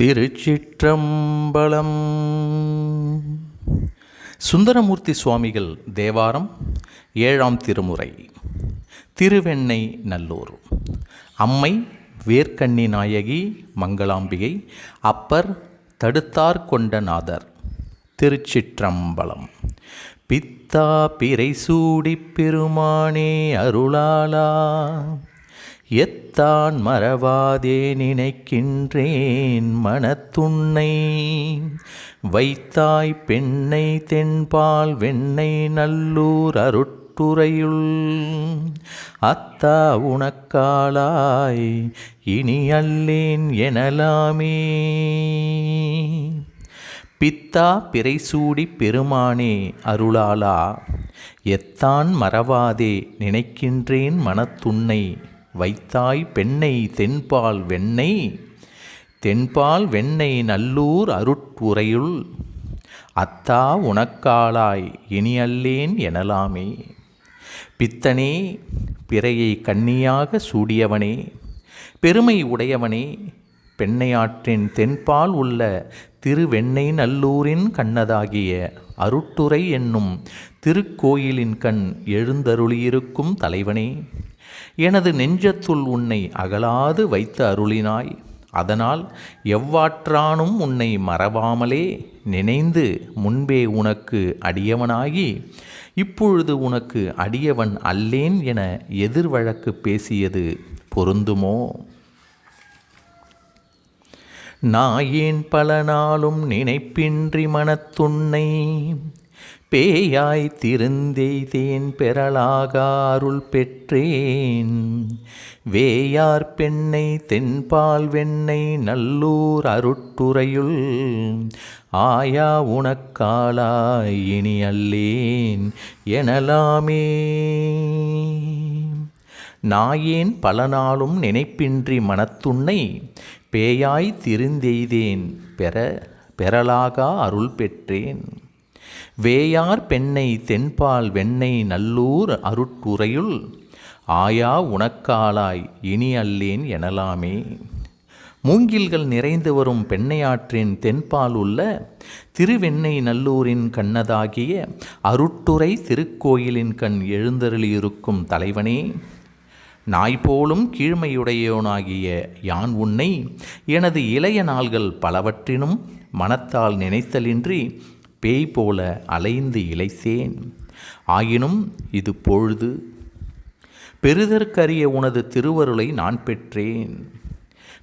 திருச்சிற்றம்பலம். சுந்தரமூர்த்தி சுவாமிகள் தேவாரம் ஏழாம் திருமுறை. திருவெண்ணை நல்லூர். அம்மை வேர்க்கண்ணி நாயகி மங்களாம்பிகை அப்பர் தடுத்தார் கொண்ட நாதர். திருச்சிற்றம்பலம். பித்தா பிறை சூடி பெருமானே அருளாலா எத்தான் மறவாதே நினைக்கின்றேன் மனத்துண்ணை. வைத்தாய் பெண்ணை தென்பால் வெண்ணை நல்லூர் அருட்டுரையுள் அத்தா உனக்காளாய் இனி அல்லேன் எனலாமே. பித்தா பிறைசூடி பெருமானே அருளாலா எத்தான் மறவாதே நினைக்கின்றேன் மனத்துன்னை வைத்தாய் பெண்ணை தென்பால் வெண்ணெய் தென்பால் வெண்ணெய் நல்லூர் அருட்புறையுள் அத்தா உனக்காளாய் இனியல்லேன் எனலாமே. பித்தனே பிறையை கண்ணியாக சூடியவனே. பெருமை உடையவனே பெண்ணையாற்றின் தென்பால் உள்ள திருவெண்ணெய் நல்லூரின் கண்ணதாகிய அருட்டுரை என்னும் திருக்கோயிலின் கண் எழுந்தருளியிருக்கும் தலைவனே. எனது நெஞ்சத்துள் உன்னை அகலாது வைத்து அருளினாய். அதனால் எவ்வாற்றானும் உன்னை மறவாமலே நினைந்து முன்பே உனக்கு அடியவனாகி இப்பொழுது உனக்கு அடியவன் அல்லேன் என எதிர்வழக்கு பேசியது பொருந்துமோ? நாயேன் பல நாளும் நினைப்பின்றி மனத்துன்னை பேயாய் திருந்தெய்தேன் பெறலாக அருள் பெற்றேன். வேயார் பெண்ணை தென்பால் வெண்ணை நல்லூர் அருட்டுரையுள் ஆயா உனக்காலாய் இனி அல்லேன் எனலாமே. நாயேன் பல நாளும் நினைப்பின்றி மனத்துன்னை பேயாய் திருந்தெய்தேன் பெற பெறலாகா அருள் பெற்றேன். வேயார் பெண்ணை தென்பால் வெண்ணெய் நல்லூர் அருட்டுரையுள் ஆயா உனக்காளாய் இனி அல்லேன் எனலாமே. மூங்கில்கள் நிறைந்து வரும் பெண்ணையாற்றின் தென்பால் உள்ள திருவெண்ணெய் நல்லூரின் கண்ணதாகிய அருட்டுரை திருக்கோயிலின் கண் எழுந்தருளியிருக்கும் தலைவனே. நாய் போலும் கீழ்மையுடையோனாகிய யான் உன்னை எனது இளைய நாள்கள் பலவற்றினும் மனத்தால் நினைத்தலின்றி பேய் போல அலைந்து இழைத்தேன் ஆயினும் இது பொழுது. பெறுதற்கரிய உனது திருவருளை நான் பெற்றேன்.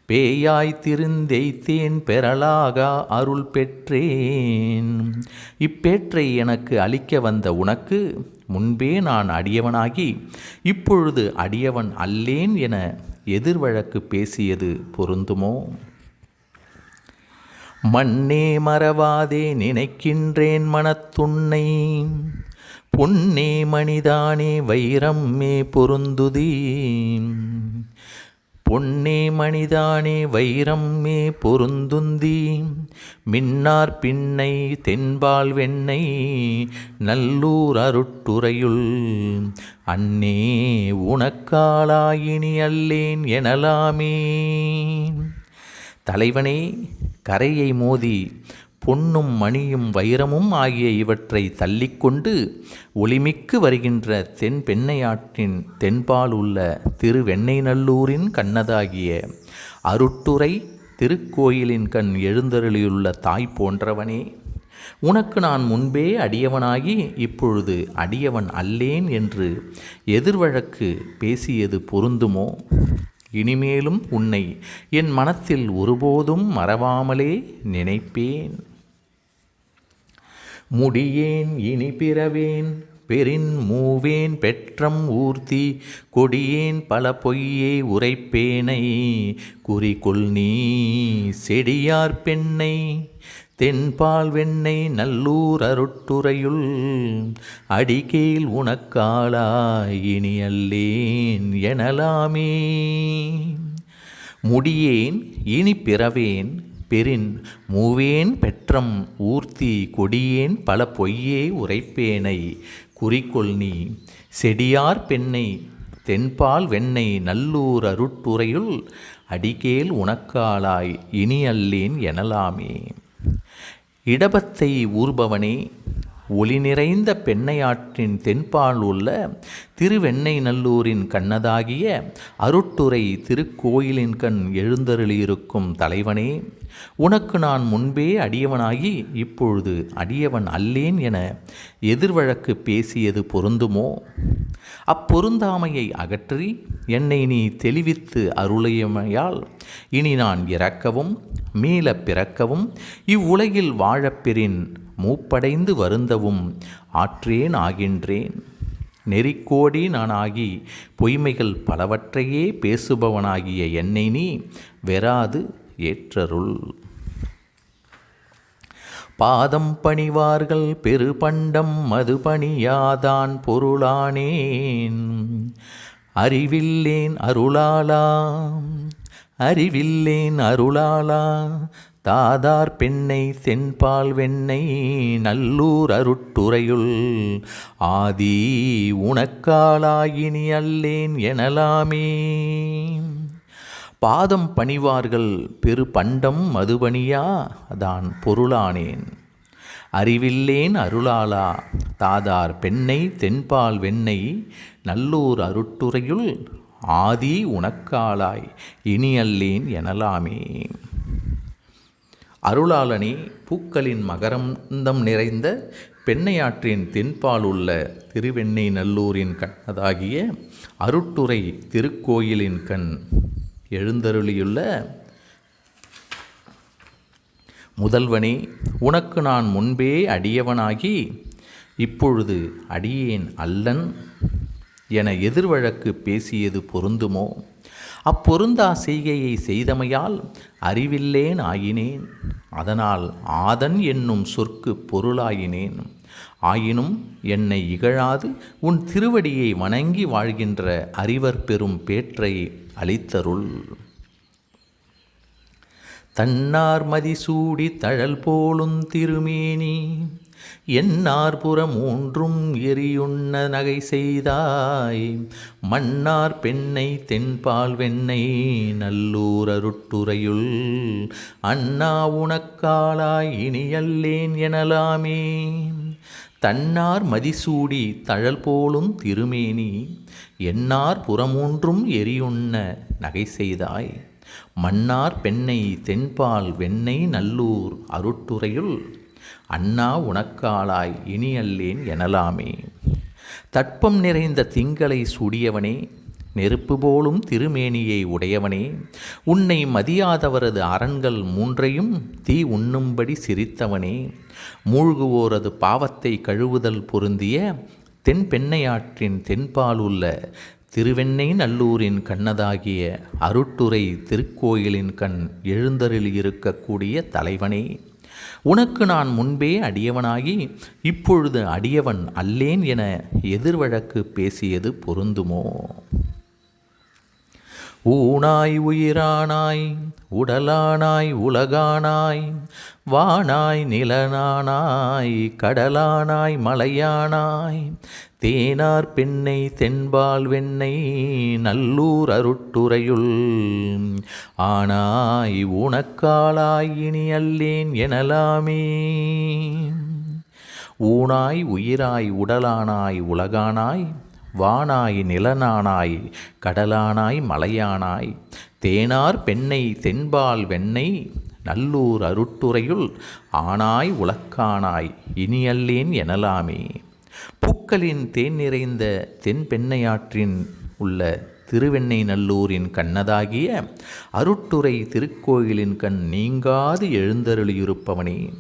பேயாய் திருந்தெய்த்தேன் பெறலாக அருள் பெற்றேன். இப்பேற்றை எனக்கு அளிக்க வந்த உனக்கு முன்பே நான் அடியவனாகி இப்பொழுது அடியவன் அல்லேன் என எதிர்வழக்கு பேசியது பொருந்துமோ? மண்ணே மறவாதே நினைக்கின்றேன் மனத்துண்ணை. பொன்னே மணிதானே வைரம்மே பொருந்துதீ. பொன்னே மணிதானே வைரம் மே பொருந்துந்தி. மின்னார் பின்னை தென்பால் வெண்ணை நல்லூர் அருட்டுரையுள். அன்னே உனக்காளாயினி அல்லேன் எனலாமே. தலைவனே கரையை மோதி பொன்னும் மணியும் வைரமும் ஆகிய இவற்றை தள்ளிக்கொண்டு ஒளிமிக்கு வருகின்ற தென் பெண்ணையாற்றின் தென்பால் உள்ள திருவெண்ணெய் நல்லூரின் கண்ணதாகிய அருட்டுரை திருக்கோயிலின் கண் எழுந்தருளியுள்ள தாய் போன்றவனே உனக்கு நான் முன்பே அடியவனாகி இப்பொழுது அடியவன் அல்லேன் என்று எதிர்வழக்கு பேசியது பொருந்துமோ? இனிமேலும் உன்னை என் மனத்தில் ஒருபோதும் மறவாமலே நினைப்பேன். முடியேன் இனி பிறவேன் பெரின் மூவேன் பெற்றம் ஊர்த்தி கொடியேன் பல பொய்யே உரைப்பேனை. குறிக்கொள் நீ செடியார் பெண்ணை தென்பால் வெண்ணை நல்லூர் அருட்டுரையுள் அடிகேல் உனக்காளாய் இனி அல்லேன் எனலாமே. முடியேன் இனி பிறவேன் பெரின் மூவேன் பெற்றம் ஊர்த்தி கொடியேன் பல பொய்யே உரைப்பேனை குறிக்கொள் நீ. செடியார் பெண்ணை தென்பால் வெண்ணெய் நல்லூர் அருட்டுரையுள் அடிகேல் உனக்காளாய் இனி அல்லேன் எனலாமே. இடபத்தை ஊர்பவனே ஒளி நிறைந்த பெண்ணையாற்றின் தென்பால் உள்ள திருவெண்ணை நல்லூரின் கண்ணதாகிய அருட்டுரை திருக்கோயிலின் கண் எழுந்தருளியிருக்கும் தலைவனே உனக்கு நான் முன்பே அடியவனாகி இப்பொழுது அடியவன் அல்லேன் என எதிர்வழக்கு பேசியது பொருந்துமோ? அப்பொருந்தாமையை அகற்றி என்னை நீ தெளிவித்து அருளையமையால் இனி நான் இறக்கவும் மீள பிறக்கவும் இவ்வுலகில் வாழப்பெறின் மூப்படைந்து வருந்தவும் ஆற்றேன் ஆகின்றேன். நெறிக்கோடி நானாகி பொய்மைகள் பலவற்றையே பேசுபவனாகிய என்னை நீ வெறாது ஏற்றருள். பாதம் பணிவார்கள் பெருபண்டம் மது பணியாதான் பொருளானேன். அறிவில்லேன் அருளாலா அறிவில்லேன் அருளாலா தாதார் பெண்ணை தென்பால் வெண்ணை நல்லூர் அருட்டுரையுள். ஆதி உனக்காலாயினி அல்லேன் எனலாமே. பாதம் பணிவார்கள் பெரு பண்டம் மதுபணியா? தான் பொருளானேன். அறிவில்லேன் அருளாளா? தாதார் பெண்ணை தென்பால் வெண்ணை நல்லூர் அருட்டுரையுள் ஆதி உனக்காளாய் இனியல்லேன் எனலாமே. அருளாளனே பூக்களின் மகரந்தம் நிறைந்த பெண்ணையாற்றின் தென்பால் உள்ள திருவெண்ணை நல்லூரின் கண்ணதாகிய அருட்டுரை திருக்கோயிலின் கண் எழுந்தருளியுள்ள முதல்வனே உனக்கு நான் முன்பே அடியவனாகி இப்பொழுது அடியேன் அல்லன் என எதிர்வழக்கு பேசியது பொருந்துமோ? அப்பொருந்தா செய்கையை செய்தமையால் அறிவில்லேன் ஆயினேன். அதனால் ஆதன் என்னும் சொற்கு பொருளாயினேன். ஆயினும் என்னை இகழாது உன் திருவடியை வணங்கி வாழ்கின்ற அறிவர் பெறும் பேற்றை அளித்தருள். தன்னார் மதிசூடி தழல் போலும் திருமேனி என்னார்புறம் ஒன்றும் எரியுண்ண நகை செய்தாய். மன்னார் பெண்ணை தென்பால் வெண்ணை நல்லூர் அருட்டுரையுள். அண்ணா உனக்காளாய் இனியல்லேன் எனலாமே. தன்னார் மதிசூடி தழல் போலும் திருமேனி என்னார் புறமூன்றும் எரியுண்ண நகை செய்தாய்? மன்னார் பெண்ணை தென்பால் வெண்ணை நல்லூர் அருட்டுரையுள் அண்ணா உனக்காளாய் இனியல்லேன் எனலாமே. தட்பம் நிறைந்த திங்களை சூடியவனே நெருப்பு போலும் திருமேனியை உடையவனே உன்னை மதியாதவரது அரண்கள் மூன்றையும் தீ உண்ணும்படி சிரித்தவனே. மூழ்குவோரது பாவத்தை கழுவுதல் பொருந்திய தென் பெண்ணையாற்றின் தென்பாலுள்ள திருவெண்ணை நல்லூரின் கண்ணதாகிய அருட்டுரை திருக்கோயிலின் கண் எழுந்தருளி இருக்கக்கூடிய தலைவனே உனக்கு நான் முன்பே அடியவனாகி இப்பொழுது அடியவன் அல்லேன் என எதிர்வழக்கு பேசியது பொருந்துமோ? ஊனாய் உயிரானாய் உடலானாய் உலகானாய் வானாய் நிலனானாய் கடலானாய் மலையானாய் தேனார் பெண்ணை தென்பால் வெண்ணை நல்லூர் அருட்டுரையுள். ஆனாய் உனக்காளாய் இனி அல்லேன் எனலாமே. ஊனாய் உயிராய் உடலானாய் உலகானாய் வானாய் நிலனானாய் கடலானாய் மலையானாய் தேனார் பெண்ணை தென்பால் வெண்ணை நல்லூர் அருட்டுரையுள் ஆனாய் உலக்கானாய் இனியல்லேன் எனலாமே. பூக்களின் தேன் நிறைந்த தென் பெண்ணையாற்றின் உள்ள திருவெண்ணை நல்லூரின் கண்ணதாகிய அருட்டுரை திருக்கோயிலின் கண் நீங்காது எழுந்தருளியிருப்பவனே.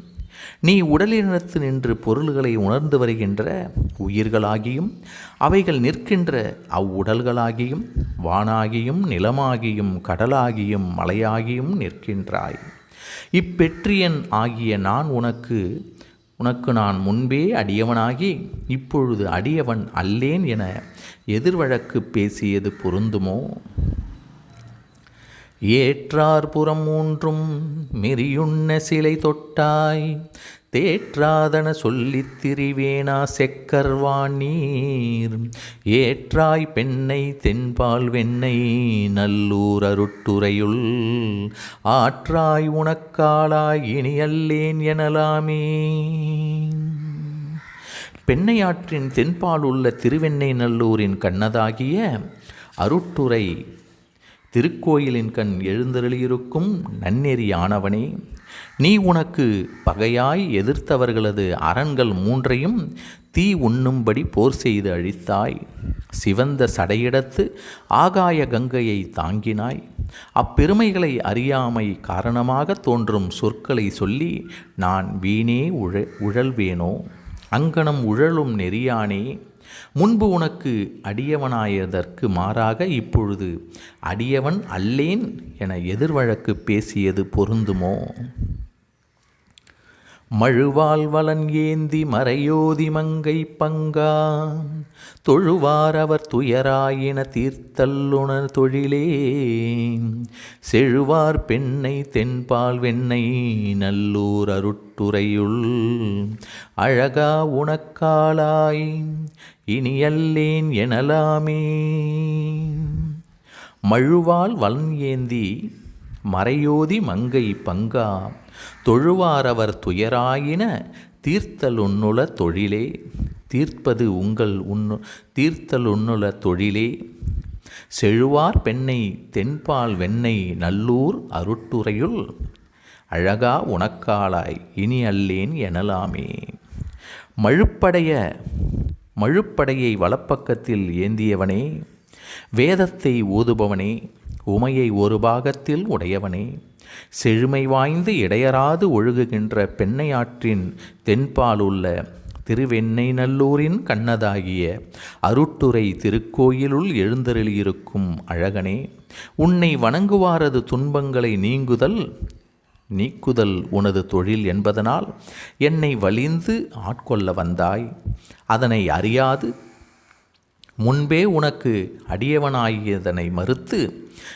நீ உடலினத்து நின்று பொருள்களை உணர்ந்து வருகின்ற உயிர்களாகியும் அவைகள் நிற்கின்ற அவ்வுடல்களாகியும் வானாகியும் நிலமாகியும் கடலாகியும் மலையாகியும் நிற்கின்றாய். இப்பெற்றியன் ஆகிய நான் உனக்கு உனக்கு நான் முன்பே அடியவனாகி இப்பொழுது அடியவன் அல்லேன் என எதிர்வழக்கு பேசியது பொருந்துமோ? ஏற்றார்புறம் ஊன்றும் மூன்றும் மெரியுண்ண சிலை தொட்டாய். தேற்றாதன சொல்லித் திரிவேனா செக்கர்வாணீர் ஏற்றாய் பெண்ணை தென்பால் வெண்ணை நல்லூர் அருட்டுரையுள். ஆற்றாய் உனக்காளாய் இனியல்லேன் எனலாமே. பெண்ணையாற்றின் தென்பால் உள்ள திருவெண்ணை நல்லூரின் கண்ணதாகிய அருட்டுரை திருக்கோயிலின் கண் எழுந்தருளியிருக்கும் நன்னெறியானவனே நீ உனக்கு பகையாய் எதிர்த்தவர்களது அரண்கள் மூன்றையும் தீ உண்ணும்படி போர் செய்து அழித்தாய். சிவந்த சடையிடத்து ஆகாய கங்கையை தாங்கினாய். அப்பெருமைகளை அறியாமை காரணமாக தோன்றும் சொற்களை சொல்லி நான் வீணே உழ உழல்வேனோ? அங்கனம் உழலும் நெறியானே முன்பு உனக்கு அடியவனாயதற்கு மாறாக இப்பொழுது அடியவன் அல்லேன் என எதிர்வழக்கு பேசியது பொருந்துமோ? மழுவால் வலன் ஏந்தி மறையோதி மங்கை பங்கா. தொழுவார் அவர் துயராயின தீர்த்தல்லுண தொழிலே. செழுவார் பெண்ணை தென்பால் வெண்ணை நல்லூர் அருட்டுரையுள். அழகா உனக்காலாய் இனியல்லேன் எனலாமே. மழுவால் வலன் ஏந்தி மறையோதி மங்கை பங்கா. தொழுவாரவர் துயராயின தீர்த்தலுன்னுல தொழிலே. தீர்ப்பது உங்கள் உண்ணு தீர்த்தல் உண்ணுல தொழிலே. செழுவார் பெண்ணை தென்பால் வெண்ணை நல்லூர் அருட்டுரையுள் அழகா உனக்காளாய் இனி அல்லேன் எனலாமே. மழுப்படைய மழுப்படையை வலப்பக்கத்தில் ஏந்தியவனே. வேதத்தை ஓதுபவனே உமையை ஒரு பாகத்தில் உடையவனே. செழுமை வாய்ந்து இடையராது ஒழுகுகின்ற பெண்ணையாற்றின் தென்பாலுள்ள திருவெண்ணை நல்லூரின் கண்ணதாகிய அருட்டுரை திருக்கோயிலுள் எழுந்தருளியிருக்கும் அழகனே உன்னை வணங்குவாரது துன்பங்களை நீங்குதல் நீக்குதல் உனது தொழில் என்பதனால் என்னை வலிந்து ஆட்கொள்ள வந்தாய். அதனை அறியாது முன்பே உனக்கு அடியவனாகியதனை மறுத்து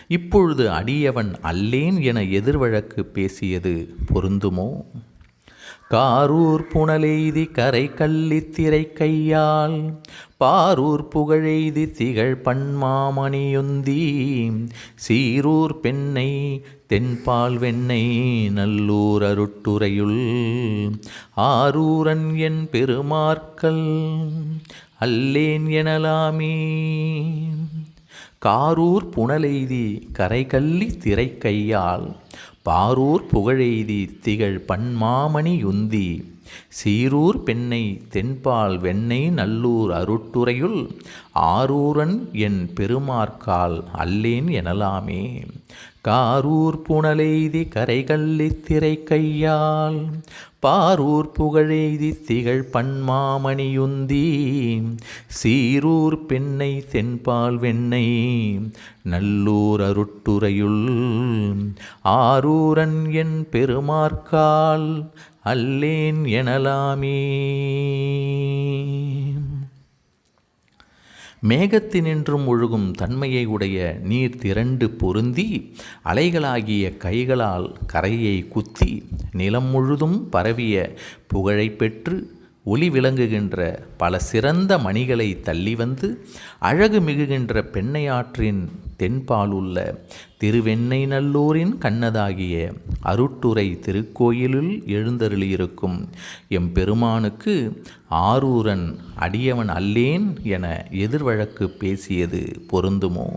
இப்பொழுது அடியவன் அல்லேன் என எதிர்வழக்கு பேசியது பொருந்துமோ? காரூர் புனலெய்தி கரை கள்ளித்திரை கையால் பாரூர் புகழெய்தி திகழ் பன்மாமணியொந்தி சீரூர் பெண்ணை தென்பால் வெண்ணை நல்லூர் அருட்டுரையுள் ஆரூரன் என் பெருமார்க்கல் அல்லேன் எனலாமே. காரூர் புனலெய்தி கரைகல்லி திரை கையால் பாரூர் புகழெய்தி திகழ் பன்மாமணி யுந்தி சீரூர் பெண்ணை தென்பால் வெண்ணை நல்லூர் அருட்டுரையுள் ஆரூரன் என் பெருமார்க்கால் அல்லேன் எனலாமே. காரூர் புனலெய்தி கரைகள்ளி திரை கையால் பாரூர் புகழெய்தி திகழ் பன்மாமணியுந்தி சீரூர் பெண்ணை தென்பால் வெண்ணை நல்லூர் அருட்டுரையுள் ஆரூரன் என் பெருமார்க்கால் அல்லேன் எனலாமே. மேகத்தினின்றும் ஒழுகும் தன்மையை உடைய நீர் திரண்டு பொருந்தி அலைகளாகிய கைகளால் கரையை குத்தி நிலம் முழுதும் பரவிய புகழை பெற்று ஒளி விளங்குகின்ற பல சிறந்த மணிகளை தள்ளி வந்து அழகு மிகுகின்ற பெண்ணையாற்றின் தென்பாலுள்ள திருவெண்ணை நல்லூரின் கண்ணதாகிய அருட்டுரை திருக்கோயிலில் எழுந்தருளியிருக்கும் எம் பெருமானுக்கு ஆரூரன் அடியவன் அல்லேன் என எதிர்வழக்கு பேசியது பொருந்துமோ?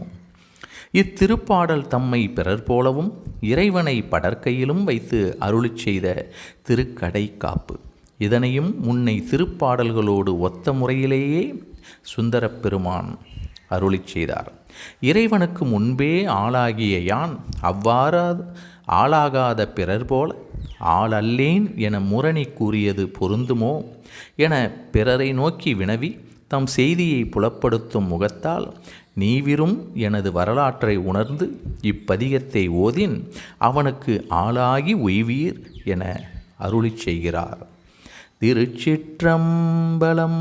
இத்திருப்பாடல் தம்மை பிறர் போலவும் இறைவனை படற்கையிலும் வைத்து அருளிச் செய்த திருக்கடை காப்பு இதனையும் முன்னை திருப்பாடல்களோடு ஒத்த முறையிலேயே சுந்தரப் பெருமான் அருளிச் செய்தார். இறைவனுக்கு முன்பே ஆளாகிய யான் அவ்வாறா ஆளாகாத பிறர் போல ஆளல்லேன் என முரணி கூறியது பொருந்துமோ என பிறரை நோக்கி வினவி தம் செய்தியை புலப்படுத்தும் முகத்தால் நீவிரும் எனது வரலாற்றை உணர்ந்து இப்பதிகத்தை ஓதின் அவனுக்கு ஆளாகி உய்வீர் என அருளிச் செய்கிறார். திருச்சிற்றம்பலம்.